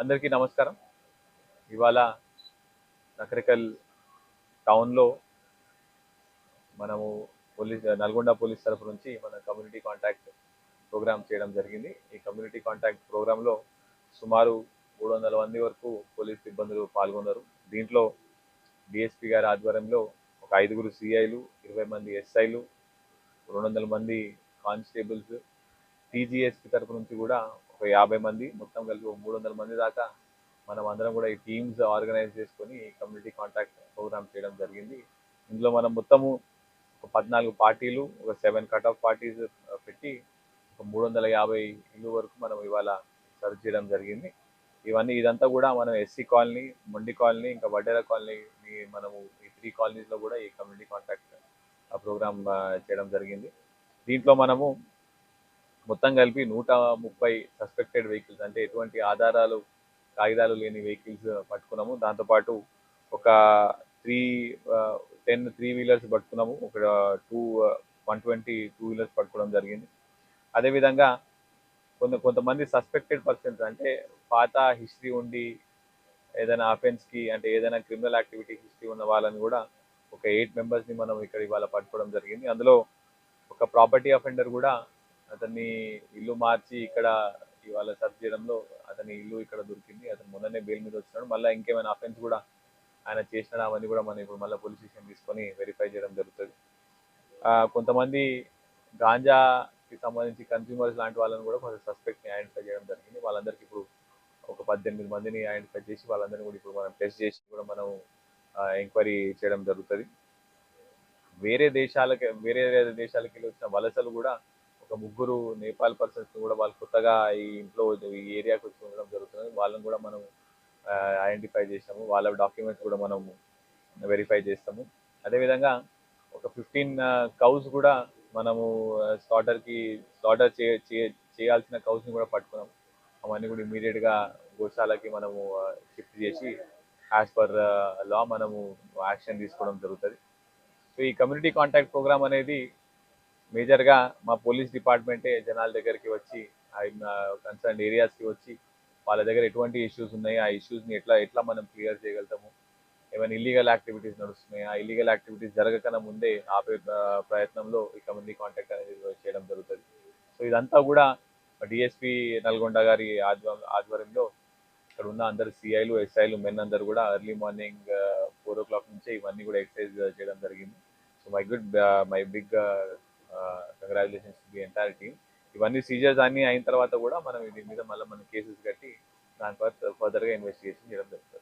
అందరికీ నమస్కారం. ఇవాళ నకరికల్ టౌన్లో మనము పోలీస్ నల్గొండ పోలీస్ తరఫు నుంచి మన కమ్యూనిటీ కాంటాక్ట్ ప్రోగ్రామ్ చేయడం జరిగింది. ఈ కమ్యూనిటీ కాంటాక్ట్ ప్రోగ్రాంలో సుమారు మూడు వందల మంది వరకు పోలీస్ సిబ్బందులు పాల్గొన్నారు. దీంట్లో డిఎస్పీ గారి ఆధ్వర్యంలో ఒక ఐదుగురు సిఐలు ఇరవై మంది ఎస్ఐలు రెండు వందల మంది కానిస్టేబుల్స్ టీజీఎస్పీ తరపు నుంచి కూడా ఒక యాభై మంది మొత్తం కలిపి ఒక మూడు వందల మంది దాకా మనం అందరం కూడా ఈ టీమ్స్ ఆర్గనైజ్ చేసుకొని కమ్యూనిటీ కాంటాక్ట్ ప్రోగ్రామ్ చేయడం జరిగింది. ఇందులో మనం మొత్తము ఒక పద్నాలుగు పార్టీలు ఒక సెవెన్ కట్ ఆఫ్ పార్టీస్ పెట్టి ఒక మూడు వందల యాభై ఇల్లు వరకు మనం ఇవాళ సర్చ్ చేయడం జరిగింది. ఇవన్నీ ఇదంతా కూడా మనం ఎస్సీ కాలనీ మొండి కాలనీ ఇంకా వడ్డేరా కాలనీని మనము ఈ త్రీ కాలనీస్లో కూడా ఈ కమ్యూనిటీ కాంటాక్ట్ ప్రోగ్రామ్ చేయడం జరిగింది. దీంట్లో మనము మొత్తం కలిపి నూట ముప్పై సస్పెక్టెడ్ వెహికల్స్ అంటే ఎటువంటి ఆధారాలు కాగితాలు లేని వెహికల్స్ పట్టుకున్నాము. దాంతోపాటు ఒక త్రీ టెన్ త్రీ వీలర్స్ పట్టుకున్నాము. ఒక two one twenty two wheelers పట్టుకోవడం జరిగింది. అదేవిధంగా కొంత కొంతమంది సస్పెక్టెడ్ పర్సన్స్ అంటే పాత హిస్టరీ ఉండి ఏదైనా అఫెన్స్కి అంటే ఏదైనా క్రిమినల్ యాక్టివిటీ హిస్టరీ ఉన్న వాళ్ళని కూడా ఒక ఎయిట్ మెంబర్స్ని మనం ఇక్కడ ఇవాళ పట్టుకోవడం జరిగింది. అందులో ఒక ప్రాపర్టీ అఫెండర్ కూడా అతన్ని ఇల్లు మార్చి ఇక్కడ ఇవాళ సర్చ్ చేయడంలో అతని ఇల్లు ఇక్కడ దొరికింది. అతను మొన్ననే బెయిల్ మీద వచ్చినాడు. మళ్ళీ ఇంకేమైనా అఫెన్స్ కూడా ఆయన చేసినా అవన్నీ కూడా మనం ఇప్పుడు మళ్ళీ పోలీస్ స్టేషన్ తీసుకొని వెరిఫై చేయడం జరుగుతుంది. ఆ, కొంతమంది గాంజాకి సంబంధించి కన్స్యూమర్స్ లాంటి వాళ్ళని కూడా కొంచెం సస్పెక్ట్ని ఐడెంటిఫై చేయడం జరిగింది. వాళ్ళందరికీ ఇప్పుడు ఒక పద్దెనిమిది మందిని ఐడెంటిఫై చేసి వాళ్ళందరినీ కూడా ఇప్పుడు మనం టెస్ట్ చేసి కూడా మనం ఎంక్వైరీ చేయడం జరుగుతుంది. వేరే దేశాలకి వేరే వేరే దేశాలకి వెళ్ళి వచ్చిన వలసలు కూడా ఒక ముగ్గురు నేపాల్ పర్సన్స్ కూడా వాళ్ళు కొత్తగా ఈ ఇంట్లో ఈ ఏరియాకి వచ్చి ఉండడం జరుగుతుంది. వాళ్ళని కూడా మనం ఐడెంటిఫై చేసాము వాళ్ళ డాక్యుమెంట్స్ కూడా మనం వెరిఫై చేస్తాము. అదేవిధంగా ఒక ఫిఫ్టీన్ కౌస్ కూడా మనము స్లాటర్కి స్లాటర్ చే- చేయాల్సిన కౌస్ని కూడా పట్టుకున్నాము అవన్నీ కూడా ఇమీడియట్గా గోశాలకి మనము షిఫ్ట్ చేసి యాజ్ పర్ లా మనము యాక్షన్ తీసుకోవడం జరుగుతుంది. సో ఈ కమ్యూనిటీ కాంటాక్ట్ ప్రోగ్రామ్ అనేది మేజర్గా మా పోలీస్ డిపార్ట్మెంటే జనాల దగ్గరికి వచ్చి కన్సర్న్ ఏరియాస్కి వచ్చి వాళ్ళ దగ్గర ఎటువంటి ఇష్యూస్ ఉన్నాయి ఆ ఇష్యూస్ని ఎట్లా ఎట్లా మనం క్లియర్ చేయగలుగుతాము? ఏమైనా ఇల్లీగల్ యాక్టివిటీస్ నడుస్తున్నాయి? ఆ ఇల్లీగల్ యాక్టివిటీస్ జరగకుండా ముందే ఆపే ప్రయత్నంలో ఈ కమ్యూనిటీ కాంటాక్ట్ అనేది చేయడం జరుగుతుంది. సో ఇదంతా కూడా డిఎస్పి నల్గొండ గారి ఆధ్వర్యంలో ఇక్కడ ఉన్న అందరు సిఐలు ఎస్ఐలు మెన్ అందరు కూడా early morning four o'clock నుంచే ఇవన్నీ కూడా ఎక్సర్సైజ్ చేయడం జరిగింది. So my good my big congratulations the entire team ఇవన్నీ సీజర్స్ అన్ని అయిన తర్వాత కూడా మనం దీని మీద మళ్ళీ మనం కేసెస్ కట్టి దాని ఫర్దర్గా ఇన్వెస్టిగేషన్ చేయడం జరుగుతుంది.